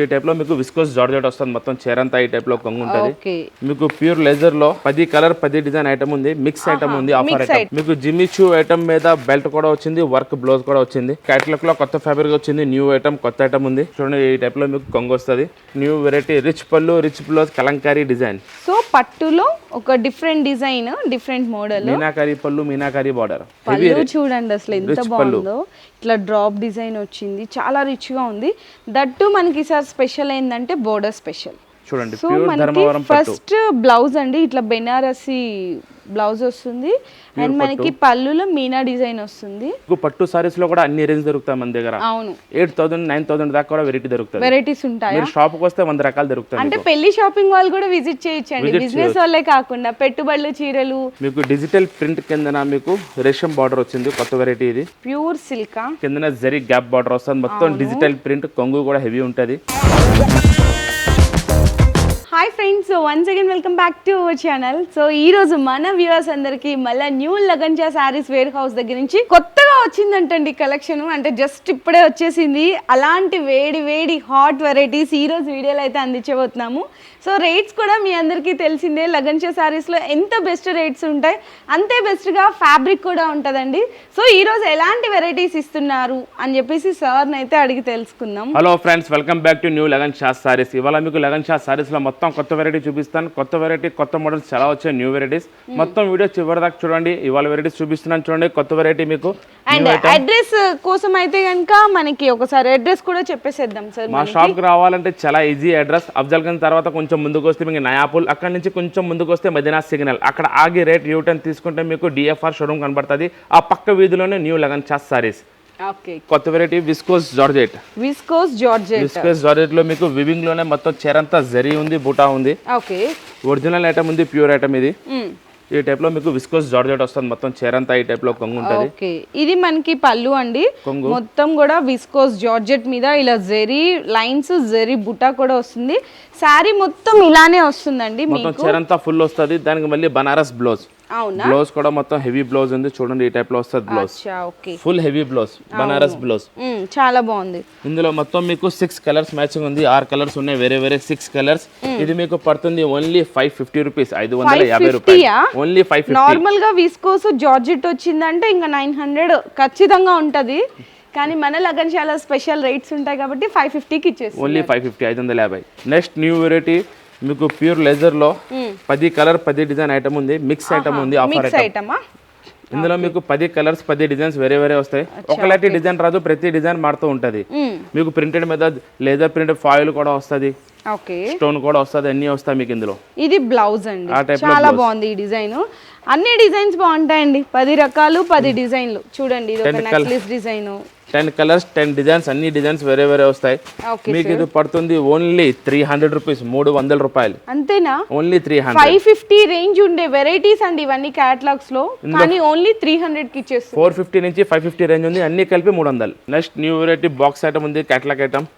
ఈ టైప్లో మీకు విస్కోస్ జార్జెట్ వస్తుంది. మొత్తం చీర అంతా ఈ టైప్లో కొంగు ఉంటుంది. మీకు ప్యూర్ లెజర్లో పది కలర్ పది డిజైన్ ఐటమ్ ఉంది. మిక్స్ ఐటమ్ ఉంది ఆఫర్ ఐటమ్ మీకు జిమ్మి చూ ఐటమ్ మీద బెల్ట్ కూడా వచ్చింది వర్క్ బ్లౌజ్ కూడా వచ్చింది. క్యాటలాగ్లో కొత్త ఫ్యాబ్రిక్ వచ్చింది న్యూ ఐటమ్ కొత్త ఐటమ్ ఉంది. చూడండి ఈ టైప్లో మీకు కొంగు వస్తుంది. New variety rich pallu rich blouse Kalamkari design so పట్టులో ఒక different design different model Meenakari pallu Meenakari border పళ్ళు చూడండి అసలు ఎంత. బాగుందో. ఇట్లా డ్రాప్ డిజైన్ వచ్చింది చాలా రిచ్గా ఉంది. దట్టు మనకి ఈసారి స్పెషల్ ఏంటంటే బోర్డర్ స్పెషల్. చూడండి సో మనకి ఫస్ట్ బ్లౌజ్ అండి ఇట్లా బెనారసి బ్లౌజ్ వస్తుంది. అండ్ మనకి పళ్ళులో మీనా డిజైన్ వస్తుంది. పట్టు సారీస్లో కూడా అన్ని రేంజ్ దొరుకుతాయి మన దగ్గర. అవును. ఎయిట్ థౌసండ్ నైన్ థౌసండ్ దాకా కూడా వెరైటీ దొరుకుతుంది. వెరైటీస్ ఉంటాయా? షాప్కి వస్తే వంద రకాలు దొరుకుతాయి అంటే. పెళ్ళి షాపింగ్ వాళ్ళు కూడా విజిట్ చేయొచ్చండి. బిజినెస్ వాళ్ళే కాకుండా పెట్టుబడులు చీరలు. మీకు డిజిటల్ ప్రింట్ కిందన మీకు రేషం బార్డర్ వచ్చింది కొత్త వెరైటీ ఇది. ప్యూర్ సిల్కా. కిందన జరీ గ్యాప్ బార్డర్ వస్తుంది. మొత్తం డిజిటల్ ప్రింట్ కొంగు కూడా హెవీ ఉంటది. Hi friends once again welcome back to our channel so ఈ రోజు మన వ్యూవర్స్ అందరికి మళ్ళీ న్యూ లగంజా శారీస్ వేర్ హౌస్ దగ్గర నుంచి కొత్తగా వచ్చిందంటండి కలెక్షన్ అంటే జస్ట్ ఇప్పుడే వచ్చేసింది. అలాంటి వేడి వేడి హాట్ వెరైటీస్ ఈ రోజు వీడియోలో అయితే అందించబోతున్నాము. సో రేట్స్ కూడా మీ అందరికీ తెలిసిందే. లగంజా శారీస్లో ఎంత బెస్ట్ రేట్స్ ఉంటాయి? అంతే బెస్ట్గా ఫ్యాబ్రిక్ కూడా ఉంటుందండి. సో ఈ రోజు ఎలాంటి వెరైటీస్ ఇస్తున్నారు అని చెప్పేసి సార్ని అయితే అడిగి తెలుసుకుందాం. Hello friends welcome back to new Lagan Shah sarees ఇవాళ మీకు లగన్ షా సారీస్లో మొత్తం కొత్త వెరైటీ చూపిస్తాను. కొత్త వెరైటీ కొత్త మోడల్స్ చాలా వచ్చాయి న్యూ వెరైటీస్ మొత్తం వీడియో చివరి దాకా చూడండి. ఇవాళ వెరైటీస్ చూపిస్తున్నాను చూడండి. కొత్త వెరైటీ మీకు అండ్ అడ్రస్ కోసం అయితే కనుక మనకి ఒకసారి అడ్రస్ కూడా చెప్పేసేద్దాం సార్ మా షాప్కి రావాలంటే చాలా ఈజీ అడ్రస్ అఫ్జల్ గంజ్ తర్వాత కొంచెం ముందుకు వస్తే మీకు నయాపుల్ అక్కడ నుంచి కొంచెం ముందుకు వస్తే మదీనా సిగ్నల్. అక్కడ ఆగి రేట్ యూటర్న్ తీసుకుంటే మీకు డిఎఫ్ఆర్ షోరూమ్ కనబడుతుంది. ఆ పక్క వీధిలోనే న్యూ లగన్ షా సారీస్ కొత్త variety viscose georgette viscose georgette viscose జార్జెట్లో మీకు వివింగ్లోనే మొత్తం చీరంతా జరీ ఉంది బూటా ఉంది. ఓకే ఒరిజినల్ ఐటమ్ ఉంది ప్యూర్ ఐటమ్ ఇది. ఈ టైప్లో మీకు విస్కోస్ జార్జెట్ వస్తుంది మొత్తం చీరంతా ఈ టైప్లో కొంగు ఉంటుంది. ఇది మనకి పళ్ళు అండి. మొత్తం కూడా విస్కోస్ జార్జెట్ మీద ఇలా జెరీ లైన్స్ జెరీ బుటా కూడా వస్తుంది. శారీ మొత్తం ఇలానే వస్తుందండి మొత్తం చీరంతా ఫుల్ వస్తుంది. దానికి మళ్ళీ బనారస్ బ్లౌజ్ బ్లౌజ్ కూడా మొత్తం హెవీ బ్లౌజ్ ఉంది. చూడండి ఈ టైప్లో వస్తుంది blouse full heavy blouse Banaras blouse చాలా బాగుంది. ఇందులో మొత్తం మీకు సిక్స్ కలర్స్ మ్యాచింగ్ ఉంది. ఆరు కలర్స్ ఉన్నాయి. వేరే వేరే సిక్స్ కలర్స్ ఇది మీకు పడుతుంది ఓన్లీ ఫైవ్ ఫిఫ్టీ రూపీస్ ఐదు వందల యాభై 550 రూపాయలు? ఓన్లీ ఫైవ్ నార్మల్గా విస్కోస్ జార్జెట్ వచ్చిందంటే ఇంకా నైన్ హండ్రెడ్ ఖచ్చితంగా ఉంటది. కానీ మన లగన్ చాలా స్పెషల్ రేట్స్ ఉంటాయి కాబట్టి ఫైవ్ ఫిఫ్టీకి ఇచ్చేసి ఓన్లీ ఫైవ్ ఫిఫ్టీ ఐదు వందల యాభై. నెక్స్ట్ న్యూ వెరైటీ మీకు ప్యూర్ లెజర్లో పది కలర్ పది డిజైన్ ఐటమ్ ఉంది. మిక్స్ ఐటమ్ ఉంది ఆఫర్ ఐటమ్ ఇందులో మీకు పది కలర్స్ పది డిజైన్స్ వేరే వేరే వస్తాయి. ఒకలాంటి డిజైన్ రాదు ప్రతి డిజైన్ మారుతూ ఉంటది. మీకు ప్రింటెడ్ మీద లేజర్ ప్రింట్ ఫాయిల్ కూడా వస్తది. స్టోన్ కూడా వస్తది అన్ని వస్తాయి మీకు ఇందులో. ఇది బ్లౌజ్ అండి. చాలా బాగుంది ఈ డిజైన్. అన్ని డిజైన్స్ బాగుంటాయండి. పది రకాలు పది డిజైన్లు. చూడండి ఇది ఒక necklace design. Ten colours ten designs అన్ని డిజైన్స్ వేరే వేరే వస్తాయి. మీకు ఇది పడుతుంది ఓన్లీ త్రీ హండ్రెడ్ రూపీస్ మూడు వందల రూపాయలు. అంతేనా? Only three hundred five fifty range ఉండే వెరైటీస్ అండి ఇవన్నీ క్యాటలాగ్స్లో. కానీ ఓన్లీ త్రీ హండ్రెడ్కి ఇచ్చేస్తుంది ఫోర్ ఫిఫ్టీ నుంచి ఫైవ్ ఫిఫ్టీ రేంజ్ ఉంది అన్ని కలిపి మూడు వందలు. Next new variety box item ఉంది క్యాట్లాగ్ ఐటమ్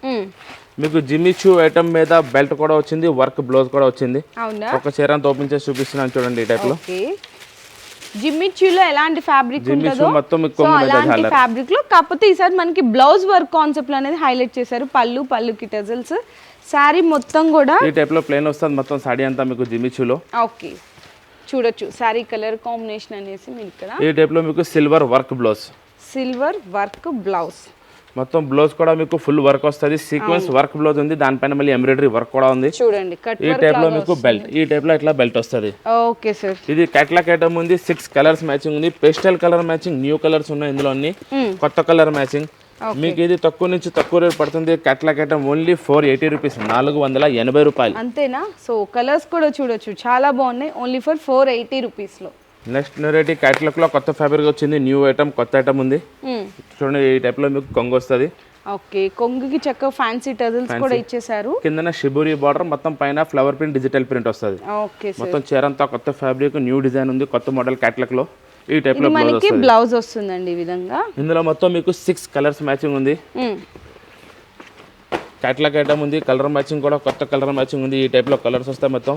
మీకు జిమ్మి చూ ఐటమ్ మీద బెల్ట్ కూడా వచ్చింది వర్క్ బ్లౌజ్ కూడా వచ్చింది. అవునా? ఒక చీర అంతా ఓపెన్ చేసి చూపిస్తున్నాను చూడండి ఈ టైప్లో. ఓకే. జిమ్మిచ్చులో ఎలాంటి ఫ్యాబ్రిక్ ఉంటుందో అలాంటి ఫ్యాబ్రిక్లో కాకపోతే ఈసారి మనకి బ్లౌజ్ వర్క్ కాన్సెప్ట్ అనేది హైలైట్ చేశారు. పళ్ళు పళ్ళుకి టజల్స్ శారీ మొత్తం కూడా ఈ టైప్లో ప్లేన్ వస్తుంది మొత్తం సాడీ అంతా మీకు జిమ్మి చూలో ఓకే. చూడొచ్చు శారీ కలర్ కాంబినేషన్ అనేసి మీరు ఇక్కడ. ఈ టైప్లో మీకు silver work blouse silver work blouse మొత్తం బ్లౌజ్ కూడా మీకు ఫుల్ వర్క్ వస్తుంది. సీక్వెన్స్ వర్క్ బ్లౌజ్ ఉంది. దానిపైన మళ్ళీ ఎంబ్రాయిడరీ వర్క్ కూడా ఉంది. చూడండి ఈ టైప్లో మీకు బెల్ట్ ఈ టైప్లో ఇట్లా బెల్ట్ వస్తుంది. ఓకే సార్ ఇది కేటలాగ్ ఐటమ్ ఉంది. సిక్స్ కలర్స్ మ్యాచింగ్ ఉంది. Pastel colour matching new colours ఉన్నాయి ఇందులో అన్ని. కొత్త కలర్ మ్యాచింగ్ మీకు ఇది తక్కువ నుంచి తక్కువ రేట్ పడుతుంది. Catalogue item only four eighty rupees నాలుగు వందల ఎనభై రూపాయలు. అంతేనా? సో కలర్స్ కూడా చూడొచ్చు. చాలా బాగున్నాయి. ఓన్లీ ఫర్ ఫోర్ ఎయిటీ రూపీస్లో నెక్స్ట్ వెరైటీ కేటలాగ్లో కొత్త ఫ్యాబ్రిక్ వచ్చింది. న్యూ ఐటమ్ కొత్త ఐటమ్ ఉంది. చూడండి ఈ టైప్లో మీకు కొంగు వస్తుంది. ఓకే కొంగుకి చక్క ఫ్యాన్సీ టజల్స్ కూడా ఇచ్చేసారు కిందన షిబూరి బార్డర్ మొత్తం పైన ఫ్లవర్ ప్రింట్ డిజిటల్ ప్రింట్ వస్తుంది. ఓకే మొత్తం చీర అంతా కొత్త ఫ్యాబ్రిక్ న్యూ డిజైన్ ఉంది కొత్త మోడల్ కేటలాగ్లో ఈ టైప్లో మనకి బ్లౌజ్ వస్తుందండి ఈ విధంగా. ఇందులో మొత్తం మీకు సిక్స్ కలర్స్ మ్యాచింగ్ ఉంది. క్యాట్లాగ్ ఐటమ్ ఉంది కలర్ మ్యాచింగ్ కూడా కొత్త కలర్ మ్యాచింగ్ ఉంది. ఈ టైప్లో కలర్స్ వస్తాయి మొత్తం.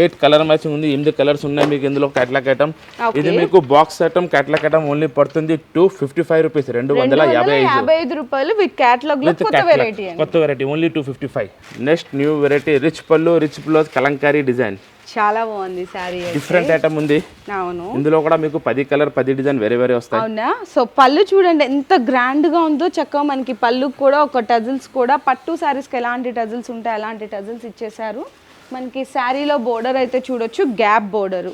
ఎయిట్ కలర్ మ్యాచింగ్ ఉంది ఎనిమిది కలర్స్ ఉన్నాయి మీకు ఇందులో క్యాట్లాగ్ ఐటమ్ ఇది మీకు box item catalogue item only పడుతుంది టూ ఫిఫ్టీ ఫైవ్ రూపీస్ రెండు వందల యాభై ఐదు. రూపాయలు విత్ క్యాటలాగ్ కొత్త. వెరైటీ అండి. కొత్త variety only two fifty five next new variety rich pallu rich blouse Kalamkari design చాలా బాగుంది సారీ డిఫరెంట్ ఐటమ్ ఉంది. అవును. ఇందులో కూడా మీకు పది కలర్ పది డిజైన్ వేరే వేరే వస్తాయి. అవునా? సో పళ్ళు చూడండి ఎంత గ్రాండ్గా ఉందో చక్కగా మనకి పళ్ళు కూడా ఒక టజిల్స్ కూడా పట్టు శారీస్కి ఎలాంటి టజిల్స్ ఉంటాయి అలాంటి టజిల్స్ ఇచ్చేసారు మనకి శారీలో బోర్డర్ అయితే చూడొచ్చు గ్యాప్ బోర్డర్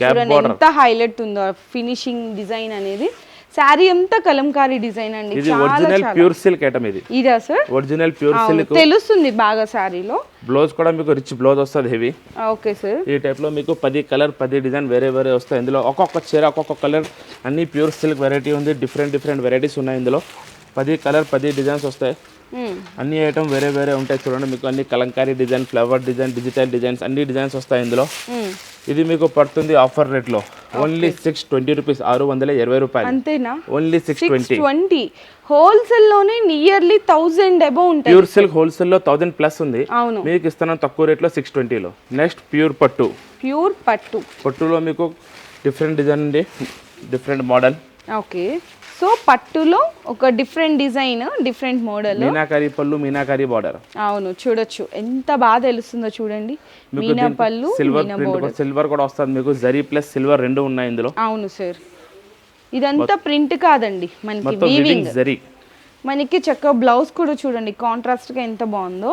చూడండి ఎంత హైలైట్ ఉందో ఫినిషింగ్ డిజైన్ అనేది. శారీ అంతా కలంకారీ డిజైన్ అండి ఇది ఒరిజినల్ ప్యూర్ సిల్క్ ఐటమ్ ఇది. ఇదా సార్ ఒరిజినల్ ప్యూర్ సిల్క్ తెలుస్తుంది బాగా శారీలో. బ్లౌజ్ కూడా మీకు రిచ్ బ్లౌజ్ వస్తుంది హెవీ ఓకే సార్ ఈ టైప్లో మీకు పది కలర్ పది డిజైన్ వేరే వేరే వస్తాయి. ఇందులో ఒక్కొక్క చీర ఒక్కొక్క కలర్ అన్ని ప్యూర్ సిల్క్ వెరైటీ ఉంది. డిఫరెంట్ డిఫరెంట్ వెరైటీస్ ఉన్నాయి ఇందులో. పది కలర్ పది డిజైన్స్ వస్తాయి. అన్ని ఐటమ్ వేరే వేరే ఉంటాయి చూడండి. మీకు అన్ని Kalamkari design flower design digital designs అన్ని డిజైన్స్ వస్తాయి ఇందులో. ఇది మీకు పడుతుంది ఆఫర్ రేట్లో. ఓన్లీ సిక్స్ ట్వంటీ రూపీస్ ఆరు వందల ఇరవై రూపాయలు. అంతేనా? ఓన్లీ సిక్స్ ట్వంటీ ట్వంటీ హోల్సేల్లోనే నియర్లీ థౌజండ్ అబౌ ఉంటాయి. ప్యూర్ సిల్క్ హోల్సేల్లో థౌసండ్ ప్లస్ ఉంది. అవును. మీకు ఇస్తున్నాను తక్కువ రేట్లో సిక్స్ ట్వంటీలో నెక్స్ట్ ప్యూర్ పట్టు. ప్యూర్ పట్టు. పట్టులో మీకు డిఫరెంట్ డిజైన్ ఉంది. డిఫరెంట్ మోడల్ ఓకే సో పట్టులో ఒక different design different model Meenakari pallu Meenakari border అవును చూడొచ్చు. ఎంత బాగా తెలుస్తుందో చూడండి. మీనా పళ్ళు సిల్వర్ సిల్వర్ కూడా వస్తుంది మీకు. జరీ ప్లస్ సిల్వర్ రెండు ఉన్నాయి ఇందులో. అవును సార్ ఇదంతా ప్రింట్ కాదండి మనకి వీవింగ్ జరీ మనకి చక్కగా బ్లౌజ్ కూడా చూడండి. కాంట్రాస్ట్గా ఎంత బాగుందో.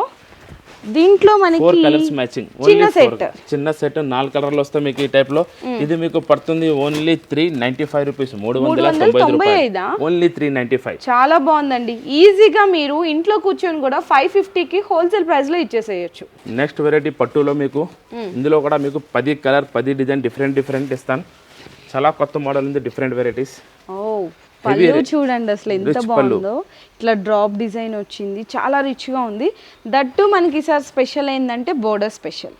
దీంట్లో ఫోర్ మనకి కలర్స్ మ్యాచింగ్ చిన్న set. చిన్న సెట్ నాలుగు కలర్లు వస్తాయి మీకు ఈ టైప్లో. ఇది మీకు పడుతుంది only three ninety five rupees మూడు వందల తొంభై? ఓన్లీ త్రీ నైన్టీ ఫైవ్ చాలా బాగుందండి. ఈజీగా మీరు ఇంట్లో కూర్చొని కూడా ఫైవ్ ఫిఫ్టీకి హోల్సేల్ ప్రైస్లో ఇచ్చేసేయచ్చు. నెక్స్ట్ వెరైటీ పట్టులో మీకు ఇందులో కూడా మీకు పది కలర్ పది డిజైన్ డిఫరెంట్ డిఫరెంట్ ఇస్తాను. చాలా కొత్త మోడల్ ఉంది డిఫరెంట్ వెరైటీస్ ఓ పళ్ళు చూడండి అసలు ఎంత. బాగుందో. ఇట్లా డ్రాప్ డిజైన్ వచ్చింది. చాలా రిచ్గా ఉంది దట్టు మనకి సార్ స్పెషల్ ఏంటంటే బోర్డర్ స్పెషల్.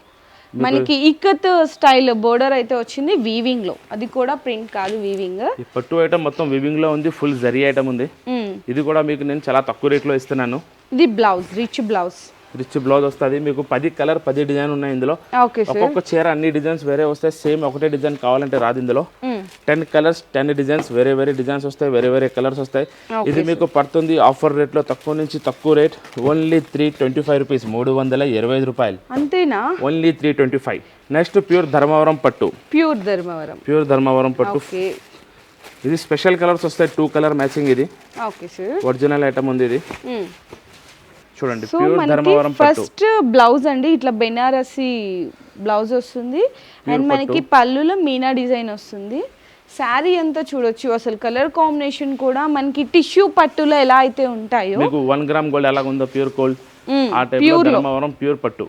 మనకి ఇక్కత్ స్టైల్ బోర్డర్ అయితే వచ్చింది వీవింగ్లో అది కూడా ప్రింట్ కాదు వీవింగ్. పట్టు ఐటమ్ మొత్తం వివింగ్లో ఉంది. ఫుల్ జరీ ఐటమ్ ఉంది. ఇది కూడా మీకు నేను చాలా తక్కువ రేట్లో ఇస్తున్నాను. ఇది blouse rich blouse. Rich blouse వస్తుంది మీకు పది కలర్ పది డిజైన్ ఉన్నాయి ఇందులో. ఒక్కొక్క చీర అన్ని డిజైన్స్ వేరే వస్తాయి సేమ్ ఒకటే డిజైన్ కావాలంటే రాదు ఇందులో. టెన్ కలర్స్ టెన్ డిజైన్స్ వేరే వేరే డిజైన్స్ వస్తాయి వేరే వేరే కలర్స్ వస్తాయి. ఇది మీకు పడుతుంది ఆఫర్ రేట్లో తక్కువ నుంచి తక్కువ rate only three twenty five rupees మూడు వందల ఇరవై ఐదు రూపాయలు. అంతేనా? Only three twenty five next pure Dharmavaram పట్టు. ప్యూర్ ధర్మవరం. ప్యూర్ ధర్మవరం పట్టు. ఇది స్పెషల్ కలర్స్ వస్తాయి టూ కలర్ మ్యాచింగ్ ఇది. ఒరిజినల్ ఐటమ్ ఉంది ఇది. చూడండి సో మనకి ఫస్ట్ బ్లౌజ్ అండి ఇట్లా బెనారసి బ్లౌజ్ వస్తుంది. అండ్ మనకి పళ్ళులో మీనా డిజైన్ వస్తుంది. శారీ అంతా చూడొచ్చు అసలు? కలర్ కాంబినేషన్ కూడా మనకి టిష్యూ పట్టులో ఎలా అయితే ఉంటాయో వన్ గ్రామ్ గోల్డ్ ఎలా ఉందో ప్యూర్ గోల్డ్. ఆ టైప్ ధర్మవరం ప్యూర్ పట్టు.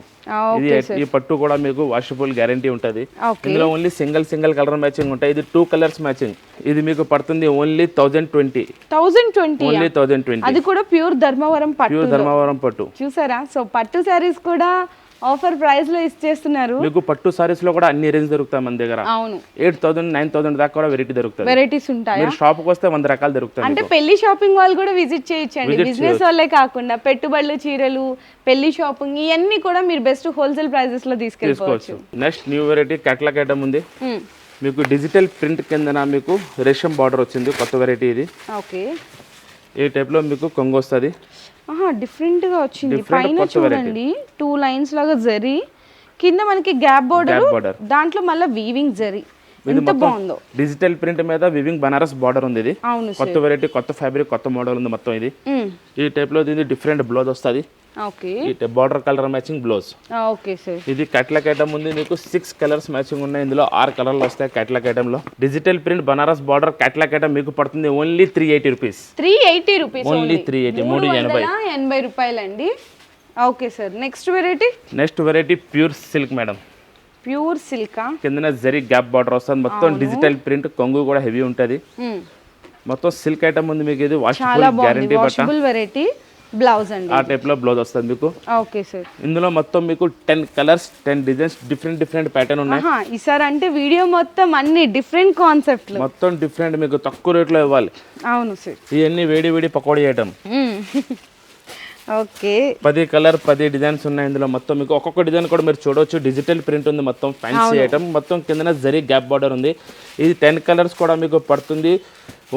ఇది ఈ పట్టు కూడా మీకు వాషబుల్ గ్యారంటీ ఉంటుంది. ఇందులో only single single colour matching ఉంటాయి. ఇది టూ కలర్స్ మ్యాచింగ్ ఇది మీకు పడుతుంది only thousand twenty thousand twenty only thousand twenty అది కూడా ప్యూర్ ధర్మవరం పట్టు ప్యూర్ ధర్మవరం పట్టు. చూసారా? సో పట్టు శారీస్ కూడా ఆఫర్ ప్రైస్లో ఇచ్చేస్తున్నారు. మీకు పట్టు సారీస్లో కూడా అన్ని రేంజ్ దొరుకుతాయి మన దగ్గర. అవును. ఎయిట్ థౌసండ్ నైన్ థౌసండ్ దాకా కూడా వెరైటీ దొరుకుతుంది వెరైటీస్ ఉంటాయా? మీరు షాప్కి వస్తే వంద రకాలు దొరుకుతాయి అంటే పెళ్ళి షాపింగ్ వాళ్ళు కూడా విజిట్ చేయొచ్చండి. బిజినెస్ వాళ్ళే కాకుండా పెట్టుబడులు చీరలు పెళ్ళి షాపింగ్ ఇవన్నీ కూడా మీరు బెస్ట్ హోల్సేల్ ప్రైజెస్లో తీసుకెళ్ళిపోవచ్చు. Next new variety catalogue item ఉంది. మ్మ్. మీకు డిజిటల్ ప్రింట్ కిందన మీకు రేషం బార్డర్ వచ్చింది కొత్త వెరైటీ ఇది. ఓకే ఈ టైప్లో మీకు కొంగు వస్తుంది. డిఫరెంట్గా వచ్చింది. పైన చూడండి టూ లైన్స్ లాగా జరీ. కింద మనకి గ్యాప్ బోర్డర్. దాంట్లో మళ్ళీ వీవింగ్ జరీ. ఎంత బాగుందో. డిజిటల్ ప్రింట్ మీద వివింగ్ బనారస్ బార్డర్ ఉంది ఇది. అవును కొత్త వెరైటీ కొత్త ఫ్యాబ్రిక్ కొత్త మోడల్ ఉంది మొత్తం ఇది. ఈ టైప్లో దీని డిఫరెంట్ బ్లౌజ్ వస్తుంది border colour matching blouse okay sir ఇది కట్లక్ ఐటమ్ ఉంది. మీకు సిక్స్ కలర్స్ మ్యాచింగ్ ఉన్నాయి. ఇందులో ఆరు కలర్లు వస్తాయి కట్లక్ ఐటమ్లో digital print Banaras border కట్లక్ item మీకు పడుతుంది only three eighty rupees three eighty rupees only three eighty మూడు ఎనభై. ఎనభై రూపాయలండి. Okay sir next variety next variety pure silk madam pure సిల్కా కిందన జరీ గ్యాప్ బార్డర్ వస్తుంది. మొత్తం డిజిటల్ ప్రింట్ కొంగు కూడా హెవీ ఉంటుంది. మొత్తం సిల్క్ ఐటమ్ ఉంది మీకు ఇది. వాషబుల్ గ్యారంటీ వెరైటీ బ్లౌజ్ అండి. ఆ టైప్లో బ్లౌజ్ వస్తుంది మీకు. Okay sir. ఇందులో మొత్తం మీకు ten colours ten designs different different pattern ఉన్నాయి. ఈసారి అంటే వీడియో మొత్తం అన్ని డిఫరెంట్ కాన్సెప్ట్లు మొత్తం డిఫరెంట్ మీకు తక్కువ రేట్లో ఇవ్వాలి. అవును సార్. ఇవన్నీ వేడి వేడి పకోడీ ఐటమ్ ఓకే. పది కలర్ పది డిజైన్స్ ఉన్నాయి ఇందులో మొత్తం. మీకు ఒక్కొక్క డిజైన్ కూడా మీరు చూడొచ్చు. డిజిటల్ ప్రింట్ ఉంది మొత్తం ఫ్యాన్సీ ఐటమ్ మొత్తం కిందన జరీ గ్యాప్ బార్డర్ ఉంది. ఇది టెన్ కలర్స్ కూడా మీకు పడుతుంది.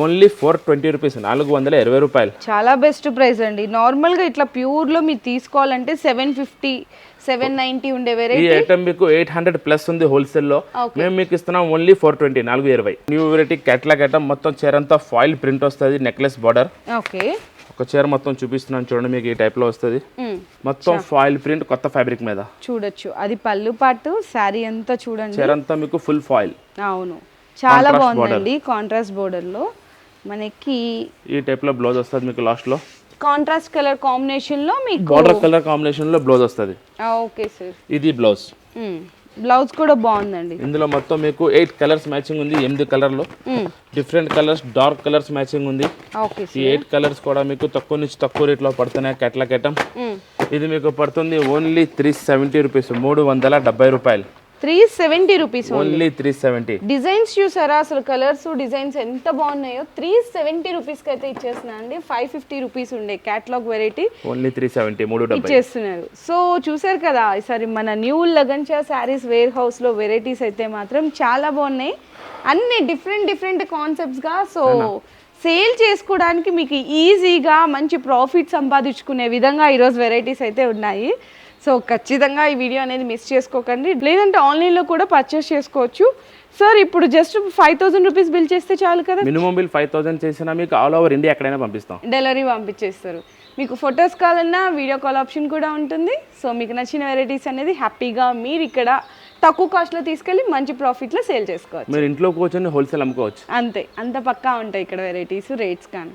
ఓన్లీ ఫోర్ ట్వంటీ రూపీస్ నాలుగు వందల ఇరవై రూపాయలు. చాలా బెస్ట్ ప్రైస్ అండి. నార్మల్గా ఇట్లా ప్యూర్లో మీరు తీసుకోవాలంటే సెవెన్ ఫిఫ్టీ సెవెన్ నైంటీ ఉండే ఈ వెరైటీ ఐటమ్ మీకు ఎయిట్ హండ్రెడ్ ప్లస్ ఉంది హోల్సేల్లో. మేము మీకు ఇస్తున్నాం ఓన్లీ ఫోర్ ట్వంటీ నాలుగు ఇరవై. న్యూ వెరైటీ క్యాట్లాగ్ ఐటమ్ మొత్తం చీర అంతా ఫాయిల్ ప్రింట్ వస్తుంది నెక్లెస్ బార్డర్ ఓకే ఒక చీర మొత్తం చూపిస్తున్నాను చూడండి మీకు ఈ టైప్లో వస్తుంది. మొత్తం ఫాయిల్ ప్రింట్ కొత్త ఫ్యాబ్రిక్ మీద. చూడొచ్చు. అది పళ్ళు పాటు శారీ అంతా చూడండి. చీర అంతా మీకు ఫుల్ ఫాయిల్ అవును. చాలా బాగుందండి కాంట్రాస్ట్ బోర్డర్లో మనకి ఈ టైప్లో బ్లౌజ్ వస్తుంది మీకు లాస్ట్లో. కాంట్రాస్ట్ కలర్ కాంబినేషన్లో మీకు బార్డర్ కలర్ కాంబినేషన్లో బ్లౌజ్ వస్తుంది. ఓకే సార్ ఇది బ్లౌజ్ బ్లౌజ్ కూడా బాగుందండి. ఇందులో మొత్తం మీకు ఎయిట్ కలర్స్ మ్యాచింగ్ ఉంది ఎనిమిది కలర్లో different colours dark colours matching ఉంది. ఈ ఎయిట్ కలర్స్ కూడా మీకు తక్కువ నుంచి తక్కువ రేట్లో పడుతున్నాయి కేటలాగ్ ఐటమ్. ఇది మీకు పడుతుంది ఓన్లీ త్రీ సెవెంటీ రూపీస్ మూడు వందల డెబ్బై రూపాయలు. Three seventy rupees only. Three seventy. Designs చూసారా? అసలు కలర్స్ డిజైన్స్ ఎంత బాగున్నాయో? త్రీ సెవెంటీ రూపీస్కి అయితే ఇచ్చేస్తున్నా అండి. ఫైవ్ ఫిఫ్టీ రూపీస్ ఉండే catalogue variety only three seventy మూడు ఇచ్చేస్తున్నారు. సో చూసారు కదా ఈసారి మన న్యూ లగన్చా శారీస్ వేర్ హౌస్లో వెరైటీస్ అయితే మాత్రం చాలా బాగున్నాయి. అన్ని డిఫరెంట్ డిఫరెంట్ కాన్సెప్ట్స్గా సో సేల్ చేసుకోవడానికి మీకు ఈజీగా మంచి ప్రాఫిట్ సంపాదించుకునే విధంగా ఈరోజు వెరైటీస్ అయితే ఉన్నాయి. సో ఖచ్చితంగా ఈ వీడియో అనేది మిస్ చేసుకోకండి. లేదంటే ఆన్లైన్లో కూడా పర్చేస్ చేసుకోవచ్చు. సార్ ఇప్పుడు just five thousand rupees bill చేస్తే చాలు కదా? మినిమం బిల్ ఫైవ్ థౌసండ్ చేసినా మీకు ఆల్ ఓవర్ ఇండియా ఎక్కడైనా పంపిస్తాం. డెలివరీ పంపించేస్తారు. మీకు ఫొటోస్ కావాలన్నా వీడియో కాల్ ఆప్షన్ కూడా ఉంటుంది. సో మీకు నచ్చిన వెరైటీస్ అనేది హ్యాపీగా మీరు ఇక్కడ తక్కువ కాస్ట్లో తీసుకెళ్ళి మంచి ప్రాఫిట్లో సేల్ చేసుకోవచ్చు. మీరు ఇంట్లో కూర్చొని హోల్సేల్ అమ్ముకోవచ్చు. అంతే. అంత పక్కా ఉంటాయి ఇక్కడ వెరైటీస్ రేట్స్ కానీ.